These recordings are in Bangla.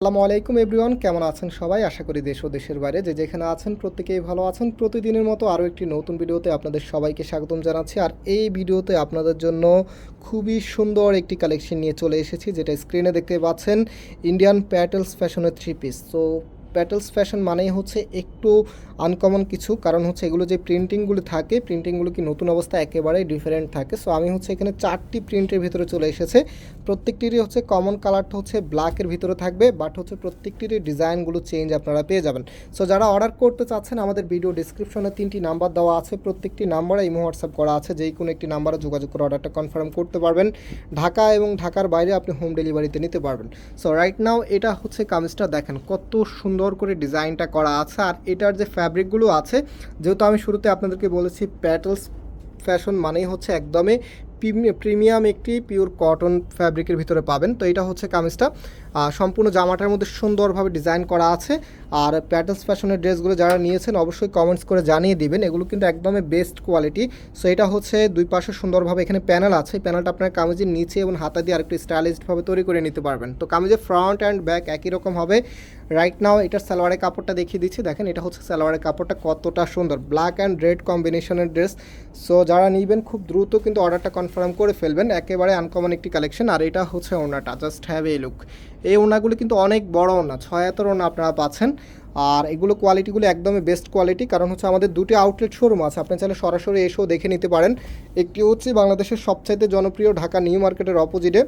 আসসালামু আলাইকুম এভরিওয়ান, কেমন আছেন সবাই? আশা করি দেশ ও দেশের বাইরে যে যেখানে আছেন প্রত্যেকেই ভালো আছেন। প্রতিদিনের মতো আরও একটি নতুন ভিডিওতে আপনাদের সবাইকে স্বাগতম জানাচ্ছি। আর এই ভিডিওতে আপনাদের জন্য খুবই সুন্দর একটি কালেকশন নিয়ে চলে এসেছি, যেটা স্ক্রিনে দেখতে পাচ্ছেন ইন্ডিয়ান প্যাটেলস ফ্যাশনের থ্রি পিস তো প্যাটেলস ফ্যাশন মানেই হচ্ছে একটু আনকমন কিছু। কারণ হচ্ছে এগুলো যে প্রিন্টিংগুলো থাকে প্রিন্টিংগুলো কি নতুন অবস্থায় একেবারেই ডিফারেন্ট থাকে। সো আমি হচ্ছে এখানে চারটি প্রিন্টের ভিতরে চলে এসেছে। প্রত্যেকটিরই হচ্ছে কমন কালারটা হচ্ছে ব্ল্যাকের ভিতরে থাকবে বাট হচ্ছে প্রত্যেকটিরই ডিজাইনগুলো চেঞ্জ আপনারা পেয়ে যাবেন। সো যারা অর্ডার করতে চাচ্ছেন, আমাদের ভিডিও ডিসক্রিপশনে তিনটি নাম্বার দেওয়া আছে। প্রত্যেকটি নাম্বারে ইমো হোয়াটসঅ্যাপ করা আছে। যেই কোনো একটি নাম্বারে যোগাযোগ করে অর্ডারটা কনফার্ম করতে পারবেন। ঢাকা এবং ঢাকার বাইরে আপনি হোম ডেলিভারিতে নিতে পারবেন। সো রাইট নাও এটা হচ্ছে কামিজটা দেখেন, কত সুন্দর করে ডিজাইনটা করা আছে আর এটার যে ফ্যাব্রিকগুলো আছে, যেহেতু আমি শুরুতে আপনাদেরকে বলেছি প্যাটেলস ফ্যাশন মানেই হচ্ছে একদমই প্রিমিয়াম একটি পিওর কটন ফ্যাব্রিকের ভিতরে পাবেন। তো এটা হচ্ছে কামিজটা। সম্পূর্ণ জামাটার মধ্যে সুন্দরভাবে ডিজাইন করা আছে। আর প্যাটেলস ফ্যাশনের ড্রেসগুলো যারা নিয়েছেন, অবশ্যই কমেন্টস করে জানিয়ে দিবেন। এগুলো কিন্তু একদমই বেস্ট কোয়ালিটি। সো এটা হচ্ছে দুই পাশে সুন্দরভাবে এখানে প্যানেল আছে। প্যানেলটা আপনার কামিজের নিচে এবং হাতা দিয়ে আরেকটু স্টাইলিশডভাবে তৈরি করে নিতে পারবেন। তো কামিজের ফ্রন্ট অ্যান্ড ব্যাক একই রকম হবে। রাইট নাও এটার সালোয়ারের কাপড়টা দেখিয়ে দিচ্ছি। দেখেন, এটা হচ্ছে সালোয়ারের কাপড়টা কতটা সুন্দর। ব্ল্যাক অ্যান্ড রেড কম্বিনেশনের ড্রেস সো যারা নিবেন, খুব দ্রুত কিন্তু অর্ডারটা কনফার্ম করে ফেলবেন, একেবারে আনকমন একটি কালেকশন আর এটা হচ্ছে ওনাটা জাস্ট হ্যাভ এ লুক এই ওনাগুলো কিন্তু অনেক বড় ওনা ছয় হাতের ওনা আপনারা পাচ্ছেন। আর এগুলো কোয়ালিটিগুলো একদমই বেস্ট কোয়ালিটি কারণ হচ্ছে আমাদের দুটি আউটলেট শোরুম আছে, আপনি চাইলে সরাসরি এসেও দেখে নিতে পারেন। একটি হচ্ছে বাংলাদেশের সবচাইতে জনপ্রিয় ঢাকা নিউ মার্কেটের অপোজিটে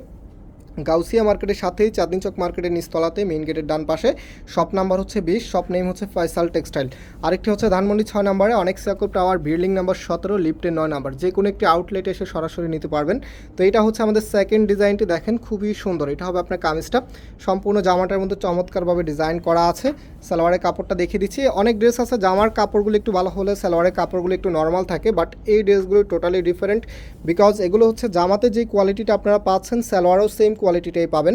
গাউসিয়া মার্কেটের সাথেই চাঁদনি চক মার্কেটের নিচতলাতে মেইন গেটের ডান পাশে। শপ নাম্বার হচ্ছে বিশ শপ নেম হচ্ছে ফয়সাল টেক্সটাইল আরেকটি হচ্ছে ধানমন্ডি ছয় নম্বরে, অনেক সাকো টাওয়ার বিল্ডিং নাম্বার সতেরো লিফটের নয় নাম্বার যে কোনো একটি আউটলেট এসে সরাসরি নিতে পারবেন। তো এটা হচ্ছে আমাদের সেকেন্ড ডিজাইনটি দেখেন খুবই সুন্দর। এটা হবে আপনার কামিজটা। সম্পূর্ণ জামাটার মধ্যে চমৎকারভাবে ডিজাইন করা আছে। সালোয়ারের কাপড়টা দেখিয়ে দিচ্ছি। অনেক ড্রেস আছে, জামার কাপড়গুলো একটু ভালো হলে সালোয়ারের কাপড়গুলো একটু নর্মাল থাকে বাট এই ড্রেসগুলো টোটালি ডিফারেন্ট বিকজ এগুলো হচ্ছে জামাতে যে কোয়ালিটিটা আপনারা পাচ্ছেন, সালোয়ারও সেম কোয়ালিটিটাই পাবেন।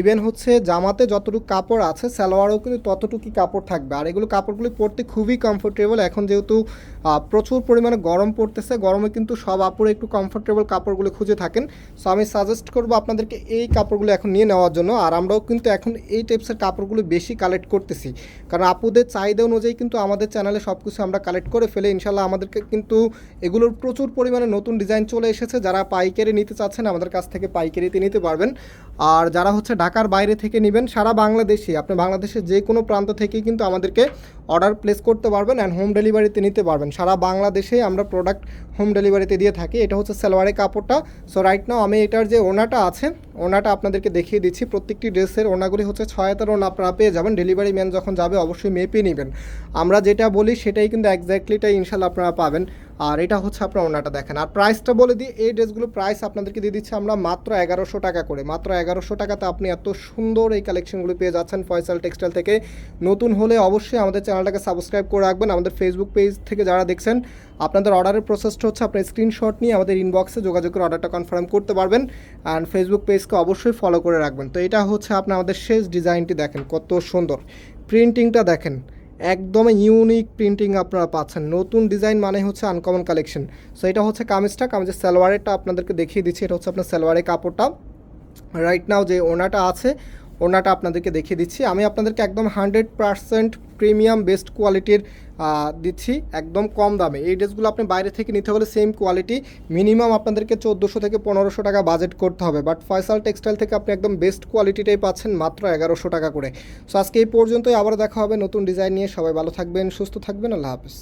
ইভেন হচ্ছে জামাতে যতটুকু কাপড় আছে, সালোয়ারও কিন্তু ততটুকুই কাপড় থাকবে। আর এগুলো কাপড়গুলি পরতে খুবই কমফোর্টেবল এখন যেহেতু প্রচুর পরিমাণে গরম পড়তেছে, গরমে কিন্তু সব আপুরে একটু কমফোর্টেবল কাপড়গুলো খুঁজে থাকেন। সো আমি সাজেস্ট করব আপনাদেরকে এই কাপড়গুলো এখন নিয়ে নেওয়ার জন্য। আর আমরাও কিন্তু এখন এই টাইপসের কাপড়গুলো বেশি কালেক্ট করতেছি। কারণ আপুদের চাহিদা অনুযায়ী কিন্তু আমাদের চ্যানেলে সব কিছু আমরা কালেক্ট করে ফেলে। ইনশাল্লাহ আমাদেরকে কিন্তু এগুলোর প্রচুর পরিমাণে নতুন ডিজাইন চলে এসেছে। যারা পাইকারি নিতে চাচ্ছেন, আমাদের কাছ থেকে পাইকারিতে নিতে পারবেন। আর যারা হচ্ছে ঢাকার বাইরে থেকে নেবেন সারা বাংলাদেশে। আপনি বাংলাদেশের যে কোনো প্রান্ত থেকেই কিন্তু আমাদেরকে অর্ডার প্লেস করতে পারবেন অ্যান্ড হোম ডেলিভারিতে নিতে পারবেন। সারা বাংলাদেশে আমরা প্রোডাক্ট হোম ডেলিভারিতে দিয়ে থাকি। এটা হচ্ছে সালোয়ারের কাপড়টা। সো রাইট নাও আমি এটার যে ওনাটা আছে, ওনাটা আপনাদেরকে দেখিয়ে দিচ্ছি। প্রত্যেকটি ড্রেসের ওনাগুলি হচ্ছে ছয়াতের ওনা আপনারা পেয়ে যাবেন। ডেলিভারি ম্যান যখন যাবে অবশ্যই মেপে নেবেন। আমরা যেটা বলি সেটাই কিন্তু এক্স্যাক্টলিটাই ইনশাল্লাহ আপনারা পাবেন। আর এটা হচ্ছে আপনার ওনাটা দেখেন। আর প্রাইসটা বলে দিই, এই ড্রেসগুলো প্রাইস আপনাদেরকে দিয়ে দিচ্ছি আমরা মাত্র এগারোশো টাকা করে। মাত্র এগারোশো টাকাতে আপনি এত সুন্দর এই কালেকশনগুলো পেয়ে যাচ্ছেন ফয়সাল টেক্সটাইল থেকে। নতুন হলে অবশ্যই আমাদের চ্যানেলটাকে সাবস্ক্রাইব করে রাখবেন। আমাদের ফেসবুক পেজ থেকে যারা দেখছেন, আপনাদের অর্ডারের প্রসেসটা হচ্ছে আপনার স্ক্রিনশট নিয়ে আমাদের ইনবক্সে যোগাযোগ করে অর্ডারটা কনফার্ম করতে পারবেন। অ্যান্ড ফেসবুক পেজকে অবশ্যই ফলো করে রাখবেন। তো এটা হচ্ছে আপনার আমাদের শেষ ডিজাইনটি দেখেন, কত সুন্দর। প্রিন্টিংটা দেখেন একদম ইউনিক প্রিন্টিং আপনারা পাচ্ছেন। নতুন ডিজাইন মানে হচ্ছে আনকমন কালেকশন সো এটা হচ্ছে কামিজটা। কামিজের সালোয়ারেরটা আপনাদেরকে দেখিয়ে দিচ্ছি। এটা হচ্ছে আপনার সালোয়ারের কাপড়টা। রাইট নাও যে ওনাটা আছে ওনাটা আপনাদেরকে দেখিয়ে দিচ্ছি। আমি আপনাদেরকে একদম হান্ড্রেড পারসেন্ট প্রিমিয়াম বেস্ট কোয়ালিটির দিচ্ছি একদম কম দামে। এই ড্রেসগুলো আপনি বাইরে থেকে নিতে হলে সেম কোয়ালিটি মিনিমাম আপনাদেরকে চোদ্দোশো থেকে পনেরোশো টাকা বাজেট করতে হবে। বাট ফয়সাল টেক্সটাইল থেকে আপনি একদম বেস্ট কোয়ালিটিটাই পাচ্ছেন মাত্র এগারোশো টাকা করে। সো আজকে এই পর্যন্তই আবার দেখা হবে নতুন ডিজাইন নিয়ে। সবাই ভালো থাকবেন, সুস্থ থাকবেন, আল্লাহ হাফিজ।